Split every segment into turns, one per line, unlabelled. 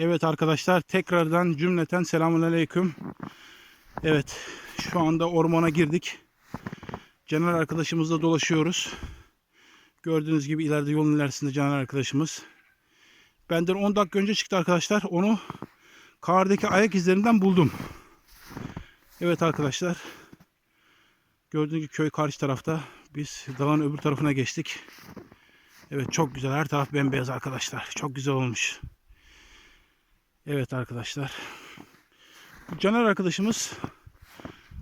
Evet arkadaşlar tekrardan cümleten selamun aleyküm. Evet şu anda ormana girdik. Caner arkadaşımızla dolaşıyoruz. Gördüğünüz gibi ileride yolun ilerisinde Caner arkadaşımız. Benden 10 dakika önce çıktı arkadaşlar. Onu kardaki ayak izlerinden buldum. Evet arkadaşlar. Gördüğünüz gibi köy karşı tarafta. Biz dağın öbür tarafına geçtik. Evet çok güzel. Her taraf bembeyaz arkadaşlar. Çok güzel olmuş. Evet arkadaşlar. Caner arkadaşımız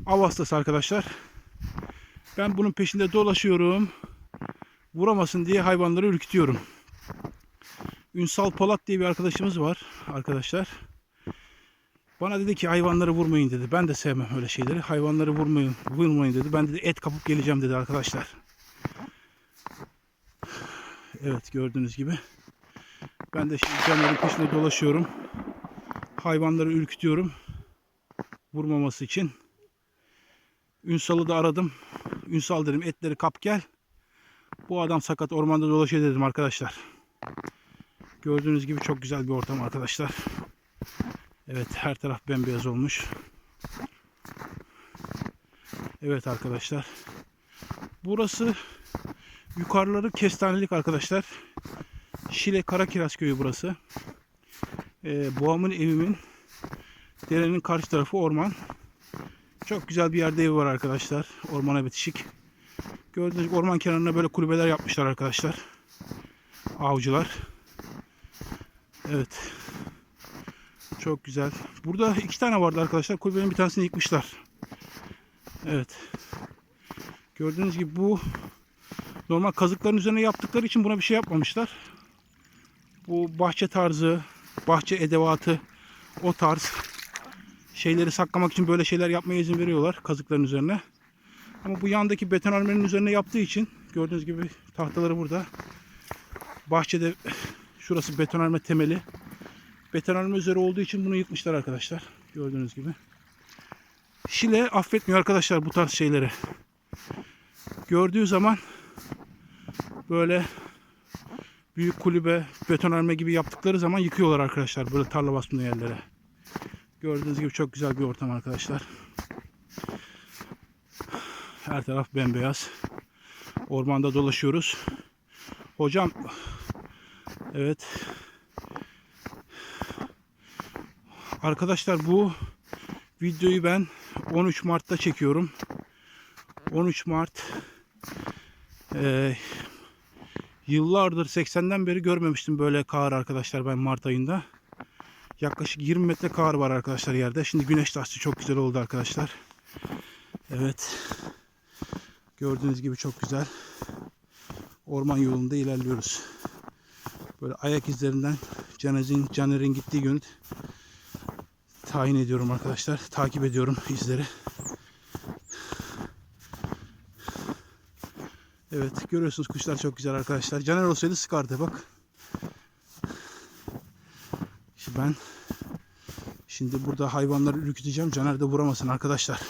av hastası arkadaşlar. Ben bunun peşinde dolaşıyorum. Vuramasın diye hayvanları ürkütüyorum. Ünsal Polat diye bir arkadaşımız var arkadaşlar. Bana dedi ki hayvanları vurmayın dedi. Ben de sevmem öyle şeyleri. Hayvanları vurmayın, vurmayın dedi. Ben dedi et kapıp geleceğim dedi arkadaşlar. Evet gördüğünüz gibi. Ben de şimdi Caner'in peşinde dolaşıyorum. Hayvanları ürkütüyorum. Vurmaması için. Ünsal'ı da aradım. Ünsal dedim etleri kap gel. Bu adam sakat ormanda dolaşıyor dedim arkadaşlar. Gördüğünüz gibi çok güzel bir ortam arkadaşlar. Evet her taraf bembeyaz olmuş. Evet arkadaşlar. Burası yukarıları kestanelik arkadaşlar. Şile Karakiraz köyü burası. Ee, Boğamın evimin derenin karşı tarafı orman. Çok güzel bir yerde evi var arkadaşlar. Ormana bitişik. Gördüğünüz gibi orman kenarına böyle kulübeler yapmışlar arkadaşlar. Avcılar. Evet. Çok güzel. Burada iki tane vardı arkadaşlar. Kulübenin bir tanesini yıkmışlar. Evet. Gördüğünüz gibi bu normal kazıkların üzerine yaptıkları için buna bir şey yapmamışlar. Bu bahçe tarzı, bahçe edevatı, o tarz şeyleri saklamak için böyle şeyler yapmaya izin veriyorlar kazıkların üzerine. Ama bu yandaki betonarmenin üzerine yaptığı için gördüğünüz gibi tahtaları burada. Bahçede şurası betonarme temeli. Betonarme üzeri olduğu için bunu yıkmışlar arkadaşlar. Gördüğünüz gibi. Şile affetmiyor arkadaşlar bu tarz şeyleri. Gördüğü zaman böyle büyük kulübe, betonarme gibi yaptıkları zaman yıkıyorlar arkadaşlar böyle tarla basma yerlere. Gördüğünüz gibi çok güzel bir ortam arkadaşlar. Her taraf bembeyaz. Ormanda dolaşıyoruz. Hocam evet Arkadaşlar bu videoyu ben 13 Mart'ta çekiyorum. 13 Mart yıllardır 80'den beri görmemiştim böyle kar arkadaşlar ben Mart ayında. Yaklaşık 20 metre kar var arkadaşlar yerde. Şimdi güneş açtı çok güzel oldu arkadaşlar. Evet. Gördüğünüz gibi çok güzel. Orman yolunda ilerliyoruz. Böyle ayak izlerinden Caner'in Caner'in gittiği yönü tayin ediyorum arkadaşlar. Takip ediyorum izleri. Evet görüyorsunuz kuşlar çok güzel arkadaşlar. Caner olsaydı sıkardı bak. Şimdi ben şimdi burada hayvanları ürküteceğim. Caner de vuramasın arkadaşlar.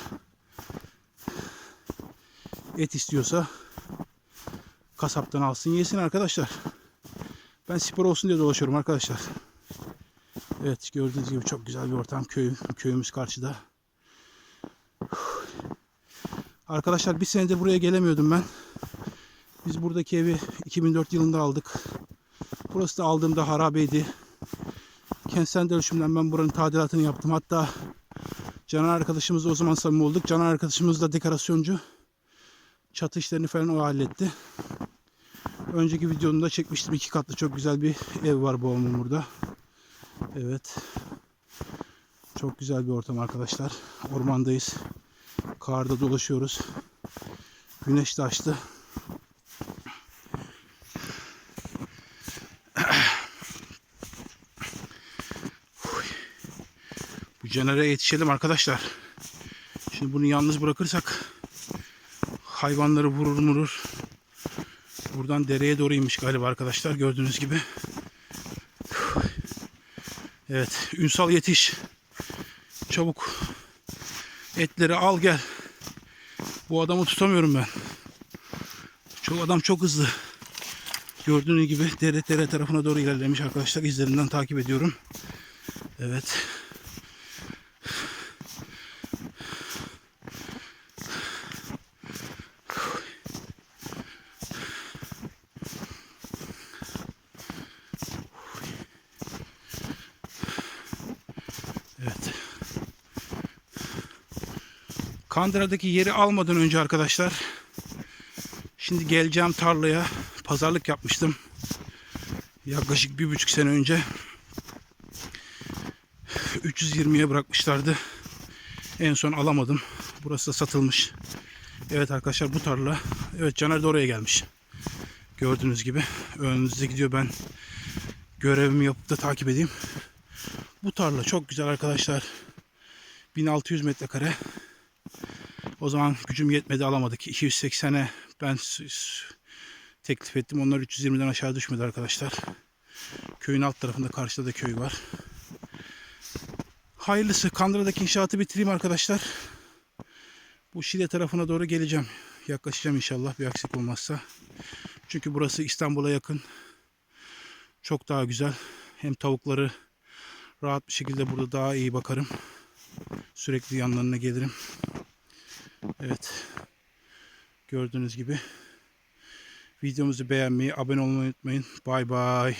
Et istiyorsa kasaptan alsın yesin arkadaşlar. Ben spor olsun diye dolaşıyorum arkadaşlar. Evet gördüğünüz gibi çok güzel bir ortam. Köy, köyümüz karşıda. Arkadaşlar bir senedir buraya gelemiyordum ben. Biz buradaki evi 2004 yılında aldık. Burası da aldığımda harabeydi. Kentsel dönüşümden ben buranın tadilatını yaptım. Hatta Caner arkadaşımızla o zaman samimi olduk. Caner arkadaşımız da dekorasyoncu. Çatı işlerini falan o halletti. Önceki videomda çekmiştim. iki katlı çok güzel bir ev var babamın burada. Evet. Çok güzel bir ortam arkadaşlar. Ormandayız. Karda dolaşıyoruz. Güneş de açtı. Caner'e yetişelim arkadaşlar. Şimdi bunu yalnız bırakırsak hayvanları vurur murur. Buradan dereye doğru galiba arkadaşlar gördüğünüz gibi. Evet Ünsal yetiş. Çabuk etleri al gel. Bu adamı tutamıyorum ben. Çok adam çok hızlı. Gördüğünüz gibi dere dere tarafına doğru ilerlemiş arkadaşlar. İzlerinden takip ediyorum. Evet. Kandıra'daki yeri almadan önce arkadaşlar şimdi geleceğim tarlaya pazarlık yapmıştım. Yaklaşık bir buçuk sene önce 320'ye bırakmışlardı. En son alamadım. Burası da satılmış. Evet arkadaşlar bu tarla. Evet Caner de oraya gelmiş. Gördüğünüz gibi önünüzde gidiyor ben görevimi yapıp da takip edeyim. Bu tarla çok güzel arkadaşlar. 1600 metrekare. O zaman gücüm yetmedi alamadık. 280'e ben teklif ettim. Onlar 320'den aşağı düşmedi arkadaşlar. Köyün alt tarafında karşıda da köy var. Hayırlısı Kandıra'daki inşaatı bitireyim arkadaşlar. Bu Şile tarafına doğru geleceğim. Yaklaşacağım inşallah bir aksilik olmazsa. Çünkü burası İstanbul'a yakın. Çok daha güzel. Hem tavukları rahat bir şekilde burada daha iyi bakarım. Sürekli yanlarına gelirim. Evet. Gördüğünüz gibi videomuzu beğenmeyi, abone olmayı unutmayın. Bay bay.